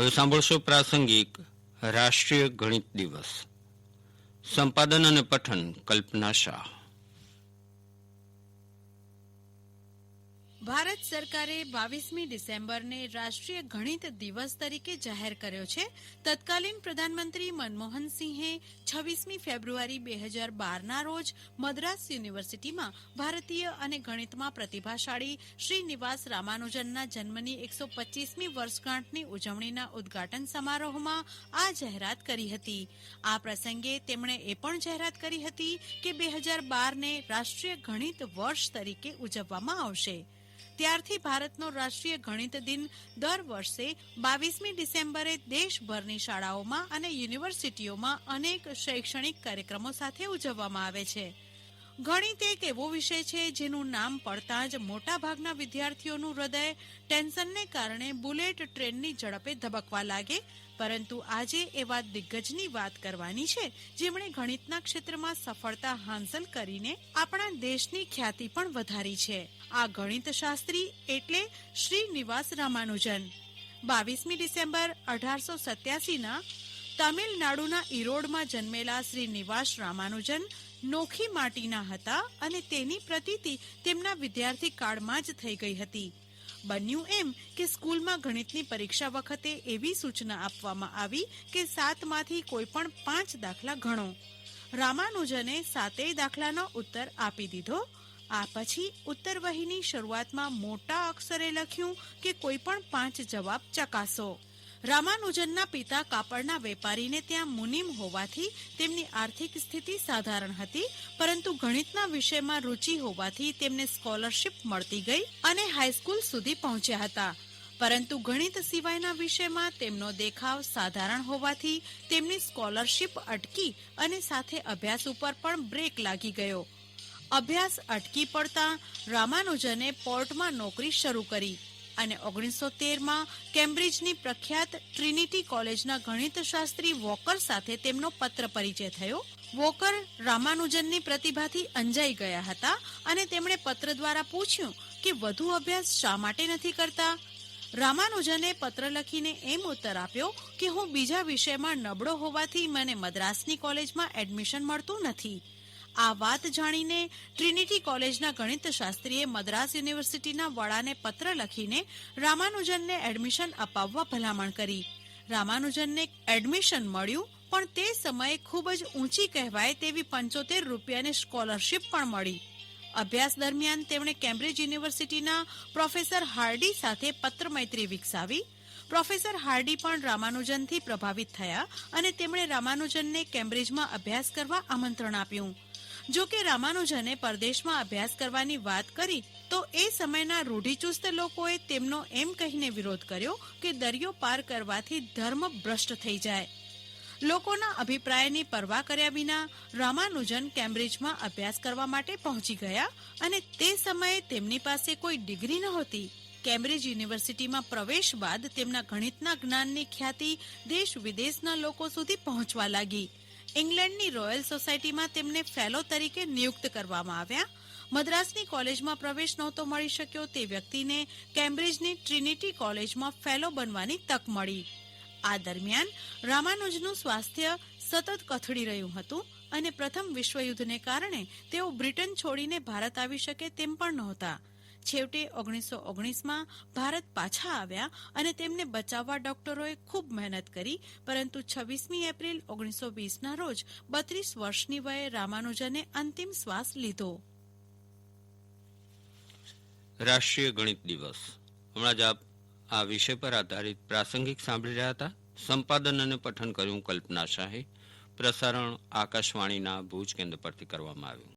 હવે સાંભળશો પ્રાસંગિક રાષ્ટ્રીય ગણિત દિવસ. સંપાદન અને પઠન કલ્પના શાહ. ભારત સરકારે બાવીસમી ડિસેમ્બરને રાષ્ટ્રીય ગણિત દિવસ તરીકે જાહેર કર્યો છે. તત્કાલીન પ્રધાનમંત્રી મનમોહન સિંહે છવ્વીસમી ફેબ્રુઆરી બે હજાર બારના રોજ મદ્રાસ યુનિવર્સિટીમાં ભારતીય અને ગણિતમાં પ્રતિભાશાળી શ્રીનિવાસ રામાનુજનના જન્મની એકસો પચીસમી વર્ષગાંઠની ઉજવણીના ઉદ્ઘાટન સમારોહમાં આ જાહેરાત કરી હતી. આ પ્રસંગે તેમણે એ પણ જાહેરાત કરી હતી કે બે હજાર બારને રાષ્ટ્રીય ગણિત વર્ષ તરીકે ઉજવવામાં આવશે. ત્યારથી ભારતનો રાષ્ટ્રીય ગણિત દિન દર વર્ષે બાવીસમી ડિસેમ્બરે દેશભરની શાળાઓમાં અને યુનિવર્સિટીઓમાં અનેક શૈક્ષણિક કાર્યક્રમો સાથે ઉજવવામાં આવે છે. ગણિત એક એવો વિષય છે જેનું નામ પડતા જ મોટાભાગના વિદ્યાર્થીઓનું હૃદય ટેન્શનને કારણે બુલેટ ટ્રેનની ઝડપે ધબકવા લાગે. પરંતુ આજે એવા દિગ્ગજની વાત કરવાની છે જેમણે ગણિતના ક્ષેત્રમાં સફળતા હાંસલ કરીને આપણા દેશની ખ્યાતિ પણ વધારી છે. આ ગણિત શાસ્ત્રી એટલે શ્રીનિવાસ રામાનુજન. બાવીસમી ડિસેમ્બર અઢારસો સત્યાસીના તામિલનાડુના ઈરોડમાં જન્મેલા શ્રી નિવાસ રામાનુજન નોખી માટીના હતા અને તેની પ્રતીતિ તેમના વિદ્યાર્થી કાળમાં જ થઈ ગઈ હતી. બન્યું એમ કે સ્કૂલમાં ગણિતની પરીક્ષા વખતે એવી સૂચના આપવામાં આવી કે સાતમાંથી કોઈ પણ પાંચ દાખલા ગણો. રામાનુજને સાતેય દાખલાનો ઉત્તર આપી દીધો. આ પછી ઉત્તર વહીની શરૂઆતમાં મોટા અક્ષરે લખ્યું કે કોઈ પણ પાંચ જવાબ ચકાસો. રામાનુજનના પિતા કાપડના વેપારીને ત્યાં મુનિમ હોવાથી તેમની આર્થિક સ્થિતિ સાધારણ હતી, પરંતુ ગણિતના વિષયમાં રુચિ હોવાથી તેમને સ્કોલરશિપ મળતી ગઈ અને હાઈસ્કૂલ સુધી પહોંચ્યા હતા. પરંતુ ગણિત સિવાયના વિષયમાં તેમનો દેખાવ સાધારણ હોવાથી તેમની સ્કોલરશિપ અટકી અને સાથે અભ્યાસ ઉપર પણ બ્રેક લાગી ગયો. અભ્યાસ અટકી પડતા રામાનુજને પોર્ટમાં નોકરી શરૂ કરી. અને ઓગણીસો તેરમાં કેમ્બ્રિજની પ્રખ્યાત ટ્રિનિટી કોલેજના ગણિતશાસ્ત્રી વોકર સાથે તેમનો પત્ર પરિચય થયો. વોકર રામાનુજનની પ્રતિભાથી અંજાઈ ગયા હતા અને તેમણે પત્ર દ્વારા પૂછ્યું કે વધુ અભ્યાસ શા માટે નથી કરતા? રામાનુજને પત્ર લખીને એમ ઉત્તર આપ્યો કે હું બીજા વિષયમાં નબળો હોવાથી મને મદ્રાસની કોલેજમાં એડમિશન મળતું નથી. આ વાત જાણીને ટ્રિનિટી કોલેજના ગણિતશાસ્ત્રીએ મદ્રાસ યુનિવર્સિટીના વડાને પત્ર લખીને રામાનુજનને એડમિશન અપાવવા ભલામણ કરી. રામાનુજનને એડમિશન મળ્યું, પણ તે સમયે ખૂબ જ ઊંચી કહેવાય તેવી પંચોતેર રૂપિયાની સ્કોલરશિપ પણ મળી. અભ્યાસ દરમિયાન તેમણે કેમ્બ્રિજ યુનિવર્સિટીના પ્રોફેસર હાર્ડી સાથે પત્ર મૈત્રી વિકસાવી. પ્રોફેસર હાર્ડી પણ રામાનુજનથી પ્રભાવિત થયા અને તેમણે રામાનુજનને કેમ્બ્રિજમાં અભ્યાસ કરવા આમંત્રણ આપ્યું. જો કે રામાનુજને પરદેશમાં અભ્યાસ કરવાની વાત કરી, તો એ સમયના રૂઢિચુસ્ત લોકોએ તેમનો એમ કહીને વિરોધ કર્યો કે દરિયો પાર કરવાથી ધર્મ ભ્રષ્ટ થઈ જાય. લોકોના અભિપ્રાયની પરવા કર્યા વિના રામાનુજન કેમ્બ્રિજમાં અભ્યાસ કરવા માટે પહોંચી ગયા અને તે સમયે તેમની પાસે કોઈ ડિગ્રી નહોતી. કેમ્બ્રિજ યુનિવર્સિટીમાં પ્રવેશ બાદ તેમના ગણિતના જ્ઞાનની ખ્યાતિ દેશ વિદેશના લોકો સુધી પહોંચવા લાગી. ઇંગ્લેન્ડની રોયલ સોસાયટીમાં તેમને ફેલો તરીકે નિયુક્ત કરવામાં આવ્યા. મદ્રાસની કોલેજમાં પ્રવેશ નહોતો મળી શક્યો તે વ્યક્તિને કેમ્બ્રિજની ટ્રિનિટી કોલેજમાં ફેલો બનવાની તક મળી. આ દરમિયાન રામાનુજનું સ્વાસ્થ્ય સતત કથળી રહ્યું હતું અને પ્રથમ વિશ્વયુદ્ધને કારણે તેઓ બ્રિટન છોડીને ભારત આવી શકે તેમ પણ નહોતા. છેવટે ઓગણીસો ઓગણીસમાં ભારત પાછા આવ્યા અને તેમને બચાવવા ડોક્ટરોએ ખૂબ મહેનત કરી, પરંતુ છવ્વીસમી એપ્રિલ ઓગણીસો વીસના રોજ બત્રીસ વર્ષની વયે રામાનુજને અંતિમ શ્વાસ લીધો. રાષ્ટ્રીય ગણિત દિવસ. હમણાં જ આપ આ વિષય પર આધારિત પ્રાસંગિક સાંભળી રહ્યા હતા. સંપાદન અને પઠન કર્યું કલ્પના શાહે. પ્રસારણ આકાશવાણીના ભુજ કેન્દ્ર પરથી કરવામાં આવ્યું.